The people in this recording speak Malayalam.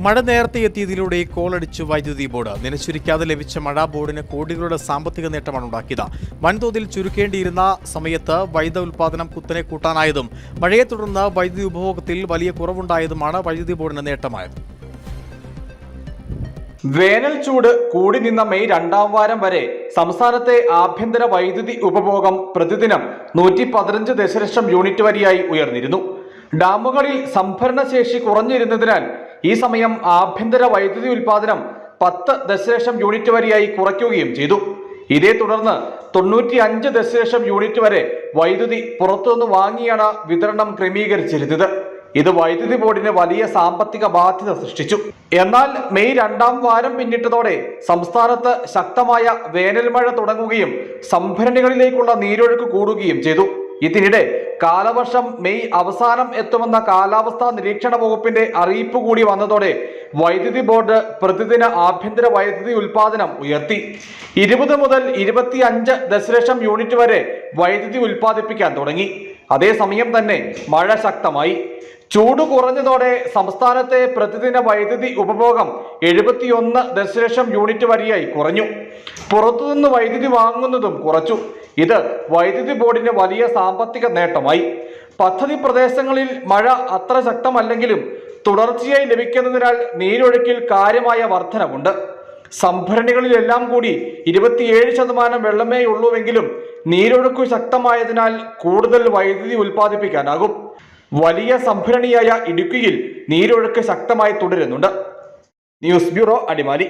മഴ നേരത്തെ എത്തിയതിലൂടെ കോളടിച്ചു വൈദ്യുതി ബോർഡ് നിലച്ചുരിക്കാതെ ലഭിച്ച മഴ ബോർഡിന് കോടികളുടെ സാമ്പത്തിക നേട്ടമാണ് ഉണ്ടാക്കിയത്. വൻതോതിൽ ചുരുക്കേണ്ടിയിരുന്ന സമയത്ത് വൈദ്യുത ഉൽപ്പാദനം കുത്തനെ കൂട്ടാനായതും മഴയെ തുടർന്ന് വൈദ്യുതി ഉപഭോഗത്തിൽ വലിയ കുറവുണ്ടായതുമാണ് വൈദ്യുതി ബോർഡിന് നേട്ടമായത്. വേനൽ ചൂട് കൂടി നിന്ന മെയ് രണ്ടാം വാരം വരെ സംസ്ഥാനത്തെ ആഭ്യന്തര വൈദ്യുതി ഉപഭോഗം പ്രതിദിനം നൂറ്റി പതിനഞ്ച് ദശലക്ഷം യൂണിറ്റ് വരെയായി ഉയർന്നിരുന്നു. ഡാമുകളിൽ സംഭരണശേഷി കുറഞ്ഞിരുന്നതിനാൽ ഈ സമയം ആഭ്യന്തര വൈദ്യുതി ഉൽപാദനം പത്ത് ദശലക്ഷം യൂണിറ്റ് വരെയായി കുറയ്ക്കുകയും ചെയ്തു. ഇതേ തുടർന്ന് തൊണ്ണൂറ്റി അഞ്ച് ദശലക്ഷം യൂണിറ്റ് വരെ വൈദ്യുതി പുറത്തുനിന്ന് വാങ്ങിയാണ് വിതരണം ക്രമീകരിച്ചിരുന്നത്. ഇത് വൈദ്യുതി ബോർഡിന് വലിയ സാമ്പത്തിക ബാധ്യത സൃഷ്ടിച്ചു. എന്നാൽ മെയ് രണ്ടാം വാരം പിന്നിട്ടതോടെ സംസ്ഥാനത്ത് ശക്തമായ വേനൽമഴ തുടങ്ങുകയും സംഭരണികളിലേക്കുള്ള നീരൊഴുക്ക് കൂടുകയും ചെയ്തു. ഇതിനിടെ കാലവർഷം മെയ് അവസാനം എത്തുമെന്ന കാലാവസ്ഥാ നിരീക്ഷണ വകുപ്പിന്റെ അറിയിപ്പ് കൂടി വന്നതോടെ വൈദ്യുതി ബോർഡ് പ്രതിദിന ആഭ്യന്തര വൈദ്യുതി ഉൽപാദനം ഉയർത്തി. ഇരുപത് മുതൽ ഇരുപത്തി അഞ്ച് ദശലക്ഷം യൂണിറ്റ് വരെ വൈദ്യുതി ഉൽപ്പാദിപ്പിക്കാൻ തുടങ്ങി. അതേസമയം തന്നെ മഴ ശക്തമായി. ചൂട് കുറഞ്ഞതോടെ സംസ്ഥാനത്തെ പ്രതിദിന വൈദ്യുതി ഉപഭോഗം എഴുപത്തിയൊന്ന് ദശലക്ഷം യൂണിറ്റ് വരെയായി കുറഞ്ഞു. പുറത്തുനിന്ന് വൈദ്യുതി വാങ്ങുന്നതും കുറച്ചു. ഇത് വൈദ്യുതി ബോർഡിന് വലിയ സാമ്പത്തിക നേട്ടമായി. പദ്ധതി പ്രദേശങ്ങളിൽ മഴ അത്ര ശക്തമല്ലെങ്കിലും തുടർച്ചയായി ലഭിക്കുന്നതിനാൽ നീരൊഴുക്കിൽ കാര്യമായ വർധനവുണ്ട്. സംഭരണികളിലെല്ലാം കൂടി ഇരുപത്തിയേഴ് ശതമാനം വെള്ളമേ ഉള്ളൂവെങ്കിലും നീരൊഴുക്ക് ശക്തമായതിനാൽ കൂടുതൽ വൈദ്യുതി ഉൽപ്പാദിപ്പിക്കാനാകും. വലിയ സംഭരണിയായ ഇടുക്കിയിൽ നീരൊഴുക്ക് ശക്തമായി തുടരുന്നുണ്ട്. News bureau Adimali.